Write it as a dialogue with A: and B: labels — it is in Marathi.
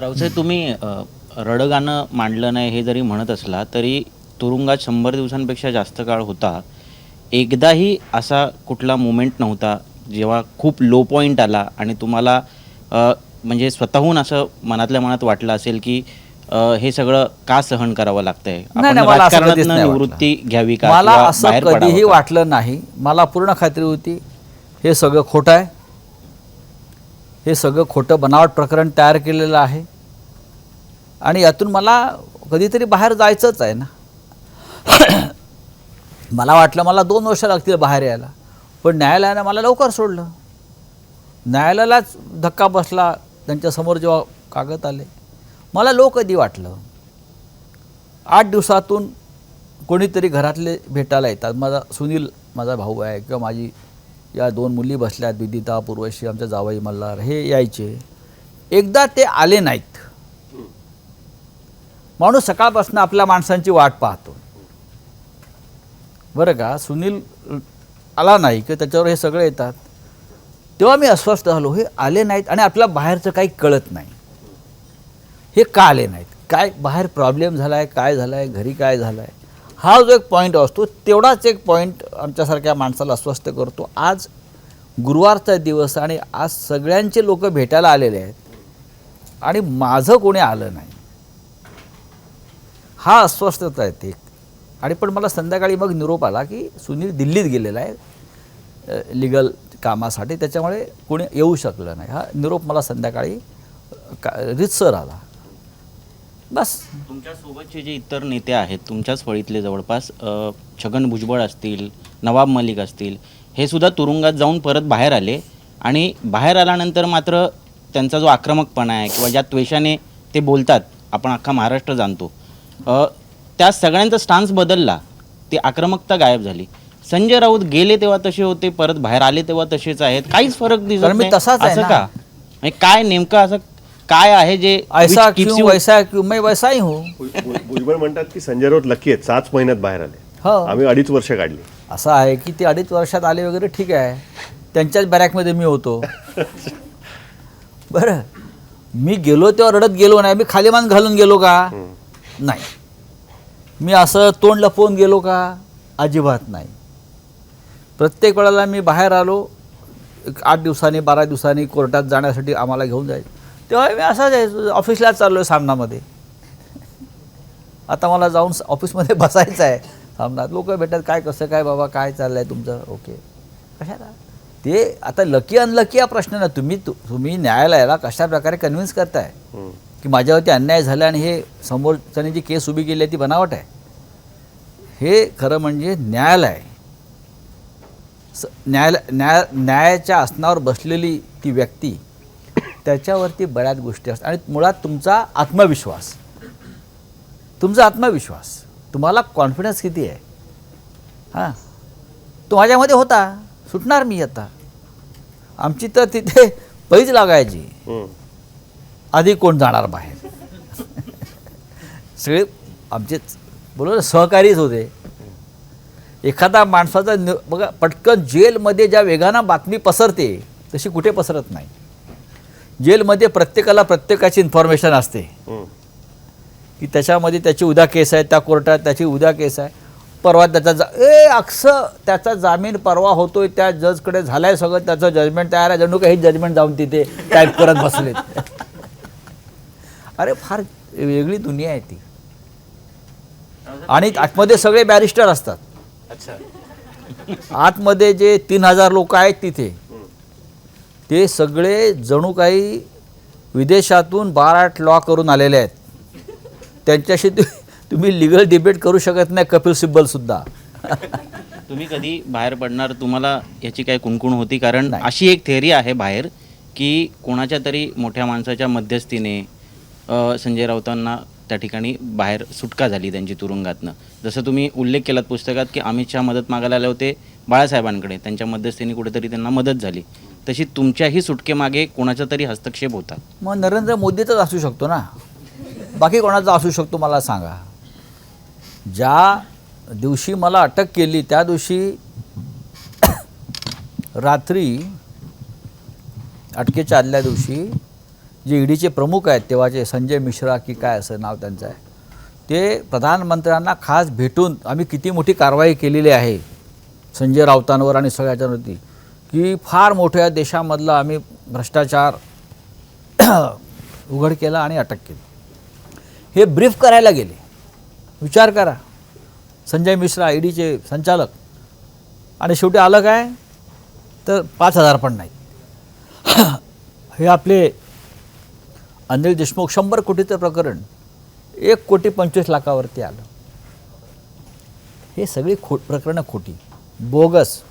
A: रावसाहेब तुम्ही अ, रडगाणं मांडलं नाही हे जरी म्हणत असला तरी तुरुंगात शंभर दिवसांपेक्षा जास्त काळ होता एकदाही असा कुठला मोमेंट नव्हता जेव्हा खूप लो पॉईंट आला आणि तुम्हाला म्हणजे स्वतःहून असं मनातल्या मनात वाटलं असेल की हे सगळं का सहन करावं लागतंय निवृत्ती. घ्यावी का
B: मला असं कधीही? वाटलं नाही मला पूर्ण खात्री होती हे सगळं खोटं आहे हे सगळं खोटं बनावट प्रकरण तयार केलेलं आहे. आणि यातून मला कधीतरी बाहेर जायचंच आहे ना. मला वाटलं मला दोन वर्ष लागतील बाहेर यायला. पण न्यायालयानं मला लवकर सोडलं. न्यायालयालाच धक्का बसला त्यांच्यासमोर जेव्हा कागद आले. मला लो कधी वाटलं? आठ दिवसातून कोणीतरी घरातले भेटायला येतात. माझा सुनील माझा भाऊ आहे किंवा माझी या दोन मुली बसल्यात विदिता पूर्वशी आमच्या जावई मल्हार हे यायचे. एकदा ते आले नाहीत. माणूस सकाळपासून आपल्या माणसांची वाट पाहतो. बरं का? सुनील आला नाही की त्याच्यावर हे सगळे येतात. तेव्हा मी अस्वस्थ झालो. हे आले नाहीत आणि आपल्याला बाहेरचं काही कळत नाही. हे का आले नाहीत? काय बाहेर प्रॉब्लेम झाला आहे काय झालं आहे घरी काय झालं आहे हा जो एक पॉईंट असतो तेवढाच एक पॉईंट आमच्यासारख्या माणसाला अस्वस्थ करतो. आज गुरुवारचा दिवस आणि आज सगळ्यांचे लोक भेटायला आलेले आहेत आणि माझं कोणी आलं नाही. हा अस्वस्थता आहे ते. आणि पण मला संध्याकाळी मग निरोप आला की सुनील दिल्लीत गेलेला आहे लिगल कामासाठी. त्याच्यामुळे कोणी येऊ शकलं नाही. हा निरोप मला संध्याकाळी का रितसर आला. बस.
A: तुमच्या सोबतचे जे इतर नेते आहेत तुमच्याच फळीतले जवळपास अ, छगन भुजबळ असतील नवाब मलिक असतील हे सुद्धा तुरुंगात जाऊन परत बाहेर आले आणि बाहेर आल्यानंतर मात्र त्यांचा जो आक्रमकपणा आहे किंवा ज्या त्वेषाने ते बोलतात आपण अख्खा महाराष्ट्र जाणतो. अ, त्या सगळ्यांचा स्टान्स बदलला ती आक्रमकता गायब झाली. संजय राऊत गेले तेव्हा तसे होते परत बाहेर आले तेव्हा तसेच आहेत. काहीच फरक दिसत
B: मी
A: नाही.
B: तसाच आहे
A: असं
B: ना.
A: का? म्हणजे काय नेमकं असं काय आहे जे
B: ऐसा क्यों वैसा क्यों? मैं वैसा ही हूँ।
C: भुज- भुज- भुजबळ म्हणतात की संजय राऊत लकी आहेत सात महिन्यात बाहेर आले.
B: हो.
C: आम्ही अडीच वर्ष काढली.
B: असं आहे की ते अडीच वर्षात आले वगैरे ठीक आहे. त्यांच्याच बॅरॅकमध्ये मी होतो. बरं. मी गेलो तेव्हा रडत गेलो नाही. मी खाली मान घालून गेलो का? नाही. मी असं तोंड लपवून गेलो का? अजिबात नाही. प्रत्येक वेळेला मी बाहेर आलो. एक आठ दिवसांनी बारा दिवसांनी कोर्टात जाण्यासाठी आम्हाला घेऊन जायचं. तेव्हा मी असाच आहे ऑफिसलाच चाललो आहे सामनामध्ये. आता मला जाऊन ऑफिसमध्ये बसायचं आहे. सामनात लोक भेटतात काय कसं काय बाबा काय चाललं आहे तुमचं? ओके. कशाला? ते आता लकी अनलकी हा प्रश्न ना तुम्ही तुम्ही न्यायालयाला कशा प्रकारे कन्व्हिन्स करताय. की माझ्यावरती अन्याय झाला आणि हे समोरच्याने जी केस उभी केली आहे ती बनावट आहे? हे खरं म्हणजे न्यायालय. स न्यायालय न्याय न्यायाच्या आसनावर बसलेली ती व्यक्ती त्याच्यावरती बऱ्याच गोष्टी असतात. आणि मुळात तुमचा आत्मविश्वास. तुमचा आत्मविश्वास. तुम्हाला कॉन्फिडन्स किती आहे? हां? तो माझ्यामध्ये होता. सुटणार मी आता. आमची तर तिथे पैज लागायची. आधी कोण जाणार बाहेर? सगळे आमचे बोलू ना सहकारीच होते. एखादा माणसाचा बघा पटकन जेलमध्ये ज्या वेगानं बातमी पसरते तशी कुठे पसरत नाही. जेलमध्ये प्रत्येकाला प्रत्येकाची इन्फॉर्मेशन असते. की त्याच्यामध्ये त्याची उद्या केस आहे त्या कोर्टात त्याची उद्या केस आहे. परवा त्याचा जा ए अक्स त्याचा जामीन परवा होतोय त्या जजकडे झालाय सगळं त्याचं जजमेंट तयार आहे. जणू काही जजमेंट जाऊन तिथे टाईप करत बसलेत. अरे फार वेगळी दुनिया आहे ती. आणि आतमध्ये सगळे बॅरिस्टर असतात. आतमध्ये जे तीन हजार लोक आहेत तिथे. ते सगळे जणू काही विदेशातून बाराट लॉ करून आलेले आहेत. त्यांच्याशी तु- तुम्ही लिगल डिबेट करू शकत नाही कपिल सिब्बल सुद्धा.
A: तुम्ही कधी बाहेर पडणार तुम्हाला याची काय कुणकुण होती? कारण. अशी एक थेअरी आहे बाहेर की कोणाच्या तरी मोठ्या माणसाच्या मध्यस्थीने संजय राऊतांना त्या ठिकाणी बाहेर सुटका झाली त्यांची तुरुंगातनं. जसं तुम्ही उल्लेख केलात पुस्तकात की अमित शहा मदत मागायला आले होते बाळासाहेबांकडे त्यांच्या मध्यस्थीने कुठेतरी त्यांना मदत झाली. तशी तुमच्याही सुटकेमागे कोणाचा तरी हस्तक्षेप होता.
B: मग नरेंद्र मोदीचाच असू शकतो ना? बाकी कोणाचा असू शकतो मला सांगा. ज्या दिवशी मला अटक केली त्या दिवशी रात्री अटकेच्या आदल्या दिवशी जे ईडीचे प्रमुख आहेत तेव्हाचे संजय मिश्रा की काय असं नाव त्यांचं आहे ते प्रधानमंत्र्यांना खास भेटून आम्ही किती मोठी कारवाई केलेली आहे संजय राऊतांवर आणि सगळ्याच्यावरती की फार मोठ्या देशामधला आम्ही भ्रष्टाचार उघड केला आणि अटक केली. हे ब्रीफ करायला गेले. विचार करा. संजय मिश्रा ईडीचे संचालक. आणि शेवटी आलं काय? तर पाच हजार पण नाही. हे आपले अनिल देशमुख शंभर कोटीचं प्रकरण एक कोटी पंचवीस लाखावरती आलं. हे सगळी खो प्रकरणं खोटी. bogus